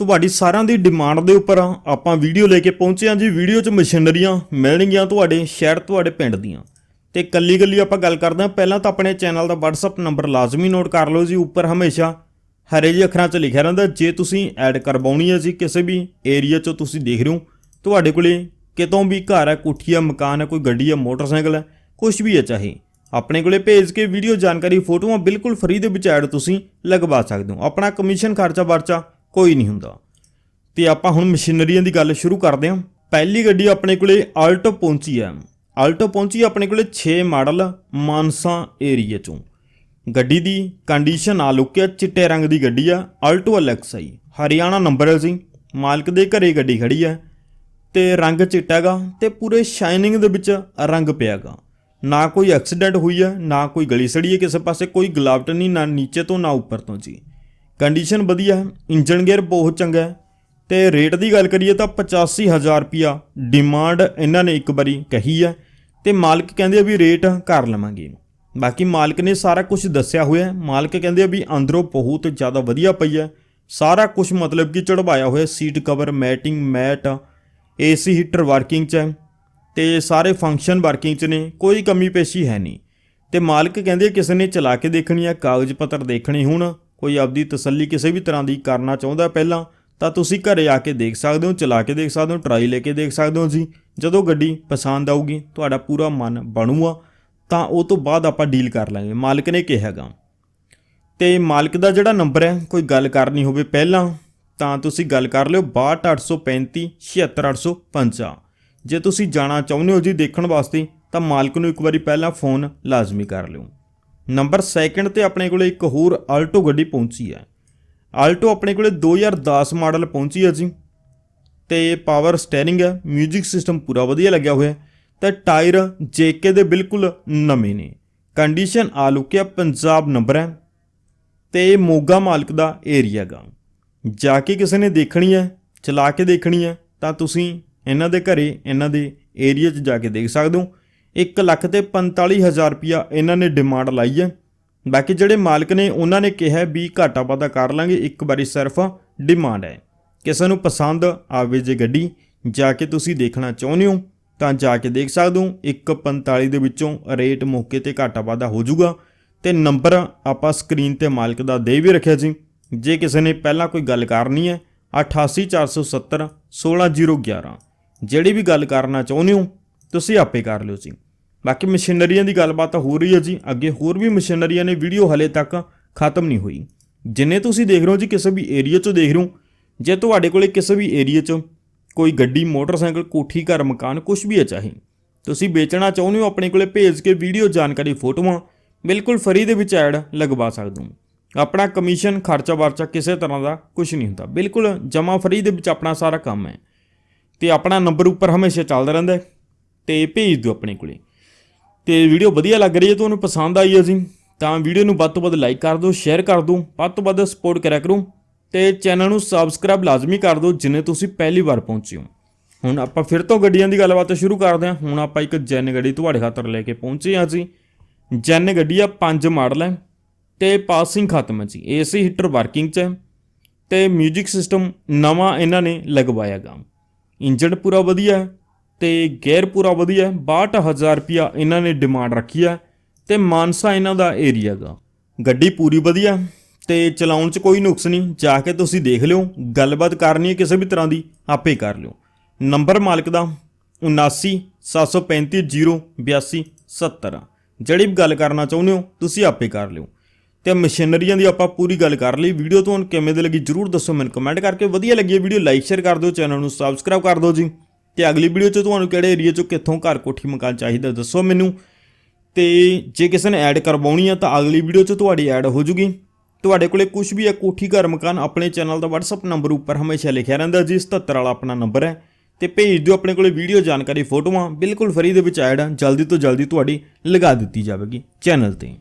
ਤੁਹਾਡੀ ਸਾਰਿਆਂ ਦੀ ਡਿਮਾਂਡ ਦੇ ਉੱਪਰ ਆਪਾਂ ਵੀਡੀਓ ਲੈ ਕੇ ਪਹੁੰਚੇ ਹਾਂ ਜੀ। ਵੀਡੀਓ 'ਚ ਮਸ਼ੀਨਰੀਆਂ ਮਿਲਣਗੀਆਂ ਤੁਹਾਡੇ, ਸ਼ਹਿਰ ਤੁਹਾਡੇ ਪਿੰਡ ਦੀਆਂ। ਤੇ ਕੱਲੀ ਕੱਲੀ ਆਪਾਂ ਗੱਲ ਕਰਦੇ ਹਾਂ। ਪਹਿਲਾਂ ਤਾਂ ਆਪਣੇ ਚੈਨਲ ਦਾ WhatsApp ਨੰਬਰ ਲਾਜ਼ਮੀ ਨੋਟ ਕਰ ਲਓ ਜੀ। ਉੱਪਰ ਹਮੇਸ਼ਾ ਹਰੇ ਜਿਹੇ ਅੱਖਰਾਂ 'ਚ ਲਿਖਿਆ ਰਹਿੰਦਾ। ਜੇ ਤੁਸੀਂ ਐਡ ਕਰਵਾਉਣੀ ਹੈ ਜੀ ਕਿਸੇ ਵੀ ਏਰੀਆ 'ਚੋਂ ਤੁਸੀਂ ਦੇਖ ਰਹੇ ਹੋ, ਤੁਹਾਡੇ ਕੋਲੇ ਕਿਤੋਂ ਵੀ ਘਰ ਹੈ, ਕੋਠੀ ਹੈ, ਮਕਾਨ ਹੈ, ਕੋਈ ਗੱਡੀ ਹੈ, ਮੋਟਰਸਾਈਕਲ ਹੈ ਕੁਝ ਵੀ ਹੈ ਚਾਹੇ, ਆਪਣੇ ਕੋਲੇ ਭੇਜ ਕੇ ਵੀਡੀਓ ਜਾਣਕਾਰੀ ਫੋਟੋਆਂ ਬਿਲਕੁਲ ਫ੍ਰੀ ਦੇ ਵਿੱਚ ਐਡ ਤੁਸੀਂ ਲਗਵਾ ਸਕਦੇ ਹੋ। ਆਪਣਾ ਕਮਿਸ਼ਨ ਖਰਚਾ ਵਰਚਾ ਕੋਈ ਨਹੀਂ ਹੁੰਦਾ। ਤੇ ਆਪਾਂ ਹੁਣ ਮਸ਼ੀਨਰੀਆਂ ਦੀ ਗੱਲ ਸ਼ੁਰੂ ਕਰਦੇ ਹਾਂ। ਪਹਿਲੀ ਗੱਡੀ ਆਪਣੇ ਕੋਲੇ ਆਲਟੋ ਪਹੁੰਚੀ ਹੈ। ਆਲਟੋ ਪਹੁੰਚੀ ਆਪਣੇ ਕੋਲੇ 6 ਮਾਡਲ ਮਾਨਸਾ ਏਰੀਆ ਚੋਂ। ਗੱਡੀ ਦੀ ਕੰਡੀਸ਼ਨ ਆ ਲੁੱਕਿਆ ਚਿੱਟੇ ਰੰਗ ਦੀ ਗੱਡੀ ਆ। ਆਲਟੋ ਐਲਐਕਸਆਈ ਹਰਿਆਣਾ ਨੰਬਰ ਹੈ ਜੀ ਮਾਲਕ ਦੇ ਘਰੇ ਗੱਡੀ ਖੜੀ ਹੈ ਤੇ ਰੰਗ ਚਿੱਟਾਗਾ ਤੇ ਪੂਰੇ ਸ਼ਾਈਨਿੰਗ ਦੇ ਵਿੱਚ ਰੰਗ ਪਿਆਗਾ ਨਾ ਕੋਈ ਐਕਸੀਡੈਂਟ ਹੋਈ ਹੈ ਨਾ ਕੋਈ ਗਲੀ ਸੜੀ ਹੈ ਕਿਸੇ ਪਾਸੇ, ਕੋਈ ਗਲਾਵਟ ਨਹੀਂ, ਨਾ ਨੀਚੇ ਤੋਂ ਨਾ ਉੱਪਰ ਤੋਂ ਜੀ। ਕੰਡੀਸ਼ਨ ਵਧੀਆ ਹੈ ਇੰਜਨ ਗੇਅਰ ਬਹੁਤ ਚੰਗਾ ਹੈ। ਤੇ ਰੇਟ ਦੀ ਗੱਲ ਕਰੀਏ ਤਾਂ 85000 ਰੁਪਿਆ ਡਿਮਾਂਡ ਇਹਨਾਂ ਨੇ ਇੱਕ ਵਾਰੀ ਕਹੀ ਹੈ। ਤੇ ਮਾਲਕ ਕਹਿੰਦੇ ਆ ਵੀ ਰੇਟ ਕਰ ਲਵਾਂਗੇ ਬਾਕੀ ਮਾਲਕ ਨੇ ਸਾਰਾ ਕੁਝ ਦੱਸਿਆ ਹੋਇਆ ਮਾਲਕ ਕਹਿੰਦੇ ਆ ਵੀ ਅੰਦਰੋਂ ਬਹੁਤ ਜ਼ਿਆਦਾ ਵਧੀਆ ਪਈ ਹੈ। ਸਾਰਾ ਕੁਝ ਮਤਲਬ ਕਿ ਚੜਵਾਇਆ ਹੋਇਆ seat cover matting mat AC heater working 'ਚ ਹੈ। ਤੇ ਸਾਰੇ ਫੰਕਸ਼ਨ ਵਰਕਿੰਗ 'ਚ ਨੇ, ਕੋਈ ਕਮੀ ਪੇਸ਼ੀ ਹੈ ਨਹੀਂ। ਤੇ ਮਾਲਕ ਕਹਿੰਦੇ ਕਿਸੇ ਨੇ ਚਲਾ ਕੇ ਦੇਖਣੀ ਆ ਕਾਗਜ਼ ਪੱਤਰ ਦੇਖਣੇ ਹੁਣ। ਕੋਈ ਆਪਦੀ ਤਸੱਲੀ ਕਿਸੇ ਵੀ ਤਰ੍ਹਾਂ ਦੀ ਕਰਨਾ ਚਾਹੁੰਦਾ ਪਹਿਲਾਂ, ਤਾਂ ਤੁਸੀਂ ਘਰੇ ਆ ਕੇ ਦੇਖ ਸਕਦੇ ਹੋ, ਚਲਾ ਕੇ ਦੇਖ ਸਕਦੇ ਹੋ, ਟਰਾਈ ਲੈ ਕੇ ਦੇਖ ਸਕਦੇ ਹੋ ਜੀ। ਜਦੋਂ ਗੱਡੀ ਪਸੰਦ ਆਊਗੀ, ਤੁਹਾਡਾ ਪੂਰਾ ਮਨ ਬਣੂਗਾ, ਤਾਂ ਉਹ ਤੋਂ ਬਾਅਦ ਆਪਾਂ ਡੀਲ ਕਰ ਲਾਂਗੇ। ਮਾਲਕ ਨੇ ਕਿਹਾਗਾ ਤੇ ਮਾਲਕ ਦਾ ਜਿਹੜਾ ਨੰਬਰ ਹੈ, ਕੋਈ ਗੱਲ ਕਰਨੀ ਹੋਵੇ ਪਹਿਲਾਂ, ਤਾਂ ਤੁਸੀਂ ਗੱਲ ਕਰ ਲਿਓ 62835 76850 ਜੇ ਤੁਸੀਂ ਜਾਣਾ ਚਾਹੁੰਦੇ ਹੋ ਜੀ ਦੇਖਣ ਵਾਸਤੇ, ਤਾਂ ਮਾਲਕ ਨੂੰ ਇੱਕ ਵਾਰੀ ਪਹਿਲਾਂ ਫੋਨ ਲਾਜ਼ਮੀ ਕਰ ਲਿਓ। ਨੰਬਰ ਸੈਕਿੰਡ ਤੇ ਆਪਣੇ ਕੋਲੇ ਇੱਕ ਹੋਰ ਆਲਟੋ ਗੱਡੀ ਪਹੁੰਚੀ ਹੈ। ਆਲਟੋ ਆਪਣੇ ਕੋਲੇ 2010 ਮਾਡਲ ਪਹੁੰਚੀ ਹੈ ਜੀ। ਤੇ ਪਾਵਰ ਸਟੀਅਰਿੰਗ ਹੈ 뮤직 ਸਿਸਟਮ ਪੂਰਾ ਵਧੀਆ ਲੱਗਿਆ ਹੋਇਆ ਹੈ। ਤੇ ਟਾਇਰ ਜੇਕੇ ਦੇ ਬਿਲਕੁਲ ਨਵੇਂ ਨੇ। ਕੰਡੀਸ਼ਨ ਆ ਲੁਕਿਆ ਪੰਜਾਬ ਨੰਬਰ ਹੈ। ਤੇ ਮੋਗਾ ਮਾਲਕ ਦਾ ਏਰੀਆ ਗਾ ਜਾ ਕੇ ਕਿਸੇ ਨੇ ਦੇਖਣੀ ਹੈ, ਚਲਾ ਕੇ ਦੇਖਣੀ ਹੈ, ਤਾਂ ਤੁਸੀਂ ਇਹਨਾਂ ਦੇ ਘਰੇ, ਇਹਨਾਂ ਦੇ ਏਰੀਆ 'ਚ ਜਾ ਕੇ ਦੇਖ ਸਕਦੇ ਹੋ। 1 ਲੱਖ ਤੇ 45000 ਰੁਪਿਆ ਇਹਨਾਂ ਨੇ ਡਿਮਾਂਡ ਲਾਈ ਹੈ। ਬਾਕੀ ਜਿਹੜੇ ਮਾਲਕ ਨੇ, ਉਹਨਾਂ ਨੇ ਕਿਹਾ ਵੀ ਘਾਟਾ ਵਾਧਾ ਕਰ ਲਾਂਗੇ। ਇੱਕ ਵਾਰੀ ਸਿਰਫ ਡਿਮਾਂਡ ਹੈ। ਕਿਸੇ ਨੂੰ ਪਸੰਦ ਆਵੇ ਜੇ ਗੱਡੀ, ਜਾ ਕੇ ਤੁਸੀਂ ਦੇਖਣਾ ਚਾਹੁੰਦੇ ਹੋ, ਤਾਂ ਜਾ ਕੇ ਦੇਖ ਸਕਦੇ ਹੋ। 145 ਦੇ ਵਿੱਚੋਂ ਰੇਟ ਮੌਕੇ ਤੇ ਘਾਟਾ ਵਾਧਾ ਹੋ ਜਾਊਗਾ। ਤੇ ਨੰਬਰ ਆਪਾਂ ਸਕਰੀਨ ਤੇ ਮਾਲਕ ਦਾ ਦੇ ਵੀ ਰੱਖਿਆ ਜੀ ਜੇ ਕਿਸੇ ਨੇ ਪਹਿਲਾਂ ਕੋਈ ਗੱਲ ਕਰਨੀ ਹੈ 88470 16011 ਜਿਹੜੀ ਵੀ ਗੱਲ ਕਰਨਾ ਚਾਹੁੰਦੇ ਹੋ, ਤੁਸੀਂ ਆਪੇ ਕਰ ਲਿਓ ਜੀ ਬਾਕੀ ਮਸ਼ੀਨਰੀਆਂ ਦੀ ਗੱਲਬਾਤ ਤਾਂ ਹੋ ਰਹੀ ਹੈ ਜੀ। ਅੱਗੇ ਹੋਰ ਵੀ ਮਸ਼ੀਨਰੀਆਂ ਨੇ ਵੀਡੀਓ ਹਲੇ ਤੱਕ ਖਤਮ ਨਹੀਂ ਹੋਈ। ਜਿੰਨੇ ਤੁਸੀਂ ਦੇਖ ਰਹੇ ਹੋ ਜੀ, ਕਿਸੇ ਵੀ ਏਰੀਆ 'ਚੋਂ ਦੇਖ ਰਹੇ ਹੋ, ਜੇ ਤੁਹਾਡੇ ਕੋਲੇ ਕਿਸੇ ਵੀ ਏਰੀਆ 'ਚ ਕੋਈ ਗੱਡੀ, ਮੋਟਰਸਾਈਕਲ, ਕੋਠੀ, ਘਰ, ਮਕਾਨ ਕੁਝ ਵੀ ਹੈ ਚਾਹੇ, ਤੁਸੀਂ ਵੇਚਣਾ ਚਾਹੁੰਦੇ ਹੋ, ਆਪਣੇ ਕੋਲੇ ਭੇਜ ਕੇ ਵੀਡੀਓ ਜਾਣਕਾਰੀ ਫੋਟੋਆਂ, ਬਿਲਕੁਲ ਫਰੀ ਦੇ ਵਿੱਚ ਐਡ ਲਗਵਾ ਸਕਦੇ ਹੋ। ਆਪਣਾ ਕਮਿਸ਼ਨ ਖਰਚਾ ਵਰਚਾ ਕਿਸੇ ਤਰ੍ਹਾਂ ਦਾ ਕੁਝ ਨਹੀਂ ਹੁੰਦਾ। ਬਿਲਕੁਲ ਜਮਾ ਫਰੀ ਦੇ ਵਿੱਚ ਆਪਣਾ ਸਾਰਾ ਕੰਮ ਹੈ। ਤੇ ਆਪਣਾ ਨੰਬਰ ਉੱਪਰ ਹਮੇਸ਼ਾ ਚੱਲਦਾ ਰਹਿੰਦਾ ਹੈ। ਤੇ ਭੇਜ ਦਿਓ ਆਪਣੇ ਕੋਲੇ। ਤੇ ਵੀਡੀਓ ਵਧੀਆ ਲੱਗ ਰਹੀ ਹੈ ਤੁਹਾਨੂੰ ਪਸੰਦ ਆਈ ਹੈ ਜੀ ਤਾਂ ਵੀਡੀਓ ਨੂੰ ਵੱਧ ਤੋਂ ਵੱਧ ਲਾਈਕ ਕਰ ਦਿਓ ਸ਼ੇਅਰ ਕਰ ਦਿਓ, ਵੱਧ ਤੋਂ ਵੱਧ ਸਪੋਰਟ ਕਰਿਆ ਕਰੋ ਤੇ ਚੈਨਲ ਨੂੰ ਸਬਸਕ੍ਰਾਈਬ ਲਾਜ਼ਮੀ ਕਰ ਦਿਓ, ਜਿੰਨੇ ਤੁਸੀਂ ਪਹਿਲੀ ਵਾਰ ਪਹੁੰਚੇ ਹੋ। ਹੁਣ ਆਪਾਂ ਫਿਰ ਤੋਂ ਗੱਡੀਆਂ ਦੀ ਗੱਲਬਾਤ ਸ਼ੁਰੂ ਕਰਦੇ ਹਾਂ। ਹੁਣ ਆਪਾਂ ਇੱਕ ਜੈਨ ਗੱਡੀ ਤੁਹਾਡੇ ਖਾਤਰ ਲੈ ਕੇ ਪਹੁੰਚੇ ਹਾਂ ਜੀ ਜੈਨ ਗੱਡੀ ਆ 5 ਮਾਡਲ ਹੈ ਤੇ ਪਾਸਿੰਗ ਖਤਮ ਹੈ ਜੀ। ਏਸੀ ਹੀਟਰ ਵਰਕਿੰਗ 'ਚ ਹੈ ਤੇ 뮤직 ਸਿਸਟਮ ਨਵਾਂ ਇਹਨਾਂ ਨੇ ਲਗਵਾਇਆਗਾ ਇੰਜਨ ਪੂਰਾ ਵਧੀਆ ਹੈ। ਤੇ ਗੈਰ ਪੂਰਾ ਵਧੀਆ ਹੈ। 62000 ਰੁਪਿਆ ਇਹਨਾਂ ਨੇ ਡਿਮਾਂਡ ਰੱਖੀ ਹੈ ਤੇ ਮਾਨਸਾ ਇਹਨਾਂ ਦਾ ਏਰੀਆ ਦਾ ਗੱਡੀ ਪੂਰੀ ਵਧੀਆ ਤੇ ਚਲਾਉਣ 'ਚ ਕੋਈ ਨੁਕਸ ਨਹੀਂ। ਜਾ ਕੇ ਤੁਸੀਂ ਦੇਖ ਲਿਓ। ਗੱਲਬਾਤ ਕਰਨੀ ਹੈ ਕਿਸੇ ਵੀ ਤਰ੍ਹਾਂ ਦੀ, ਆਪੇ ਕਰ ਲਿਓ। ਨੰਬਰ ਮਾਲਕ ਦਾ 7975308270 ਜਿਹੜੀ ਵੀ ਗੱਲ ਕਰਨਾ ਚਾਹੁੰਦੇ ਹੋ, ਤੁਸੀਂ ਆਪੇ ਕਰ ਲਿਓ। ਤੇ ਮਸ਼ੀਨਰੀਆਂ ਦੀ ਆਪਾਂ ਪੂਰੀ ਗੱਲ ਕਰ ਲਈ। ਵੀਡੀਓ ਤੁਹਾਨੂੰ ਕਿਵੇਂ ਦੀ ਲੱਗੀ ਜਰੂਰ ਦੱਸੋ ਮੈਨੂੰ ਕਮੈਂਟ ਕਰਕੇ। ਵਧੀਆ ਲੱਗੀ ਵੀਡੀਓ ਲਾਈਕ ਸ਼ੇਅਰ ਕਰ ਦਿਓ। ਚੈਨਲ ਨੂੰ ਸਬਸਕ੍ਰਾਈਬ ਕਰ ਦਿਓ ਜੀ। ਤੇ ਅਗਲੀ ਵੀਡੀਓ 'ਚ ਤੁਹਾਨੂੰ ਕਿਹੜੇ ਏਰੀਆ 'ਚੋਂ ਕਿੱਥੋਂ ਘਰ ਕੋਠੀ ਮਕਾਨ ਚਾਹੀਦਾ ਦੱਸੋ ਮੈਨੂੰ। ਤੇ ਜੇ ਕਿਸੇ ਨੇ ਐਡ ਕਰਵਾਉਣੀ ਆ ਤਾਂ ਅਗਲੀ ਵੀਡੀਓ 'ਚ ਤੁਹਾਡੀ ਐਡ ਹੋ ਜੂਗੀ। ਤੁਹਾਡੇ ਕੋਲੇ ਕੁਝ ਵੀ ਹੈ ਕੋਠੀ, ਘਰ, ਮਕਾਨ, ਆਪਣੇ ਚੈਨਲ ਦਾ WhatsApp ਨੰਬਰ ਉੱਪਰ ਹਮੇਸ਼ਾ ਲਿਖਿਆ ਰਹਿੰਦਾ ਜੀ 77 ਵਾਲਾ ਆਪਣਾ ਨੰਬਰ ਹੈ। ਤੇ ਭੇਜ ਦਿਓ ਆਪਣੇ ਕੋਲੇ ਵੀਡੀਓ ਜਾਣਕਾਰੀ ਫੋਟੋਆਂ, ਬਿਲਕੁਲ ਫਰੀ ਦੇ ਵਿੱਚ ਐਡ ਜਲਦੀ ਤੋਂ ਜਲਦੀ ਤੁਹਾਡੀ ਲਗਾ ਦਿੱਤੀ ਜਾਵੇਗੀ ਚੈਨਲ ਤੇ।